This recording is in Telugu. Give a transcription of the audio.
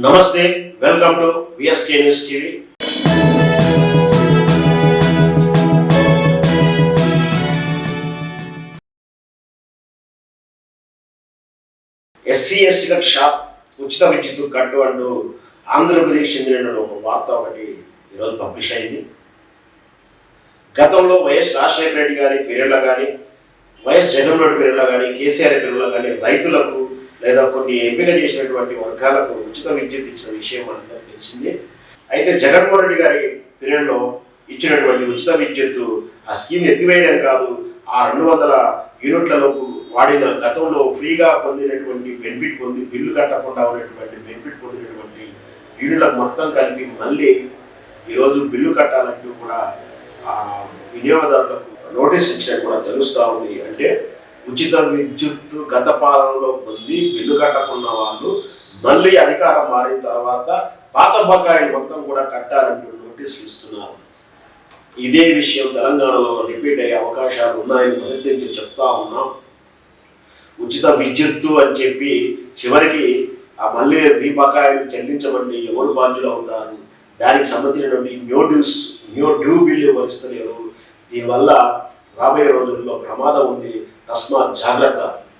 నమస్తే welcome to VSK news TV SC ఎస్టీలకు షాప్ ఉచిత విద్యుత్ కట్టు అంటూ ఆంధ్రప్రదేశ్ చెందిన ఒక వార్త ఒకటి ఈరోజు పబ్లిష్ అయింది. గతంలో వైఎస్ రాజశేఖర రెడ్డి గారి పీరియడ్లో కానీ వైఎస్ జగన్మోహన్ రెడ్డి పీరియడ్లో కానీ కేసీఆర్ పీరియడ్లో కానీ రైతులకు లేదా కొన్ని ఎంపిక చేసినటువంటి వర్గాలకు ఉచిత విద్యుత్ ఇచ్చిన విషయం మనందరికీ తెలిసిందే. అయితే జగన్మోహన్ రెడ్డి గారి పీరియడ్లో ఇచ్చినటువంటి ఉచిత విద్యుత్తు ఆ స్కీమ్ ఎత్తివేయడం కాదు ఆ రెండు వందల యూనిట్లలోపు వాడిన గతంలో ఫ్రీగా పొందినటువంటి బెనిఫిట్ పొంది బిల్లు కట్టకుండా ఉన్నటువంటి బెనిఫిట్ పొందినటువంటి యూనిట్లకు మొత్తం కలిపి మళ్ళీ ఈరోజు బిల్లు కట్టాలంటూ కూడా వినియోగదారులకు నోటీస్ ఇచ్చినట్టు కూడా తెలుస్తూ ఉంది. అంటే ఉచిత విద్యుత్ గత పాలనలో పొంది బిల్లు కట్టకున్న వాళ్ళు మళ్ళీ అధికారం మారిన తర్వాత పాత బకాయిలు మొత్తం కూడా కట్టాలంటూ నోటీసులు ఇస్తున్నారు. ఇదే విషయం తెలంగాణలో రిపీట్ అయ్యే అవకాశాలు ఉన్నాయని మొదటి నుంచి చెప్తా ఉన్నాం. ఉచిత విద్యుత్తు అని చెప్పి చివరికి ఆ మళ్ళీ రీబకాయిలు చెల్లించమండి ఎవరు బాధ్యులు అవుతారు? దానికి సంబంధించినటువంటి new dues new due bill ఎవరు ఇస్తలేరు? దీనివల్ల రాబోయే రోజుల్లో ప్రమాదం ఉంది తస్మాత్ జాగ్రత్త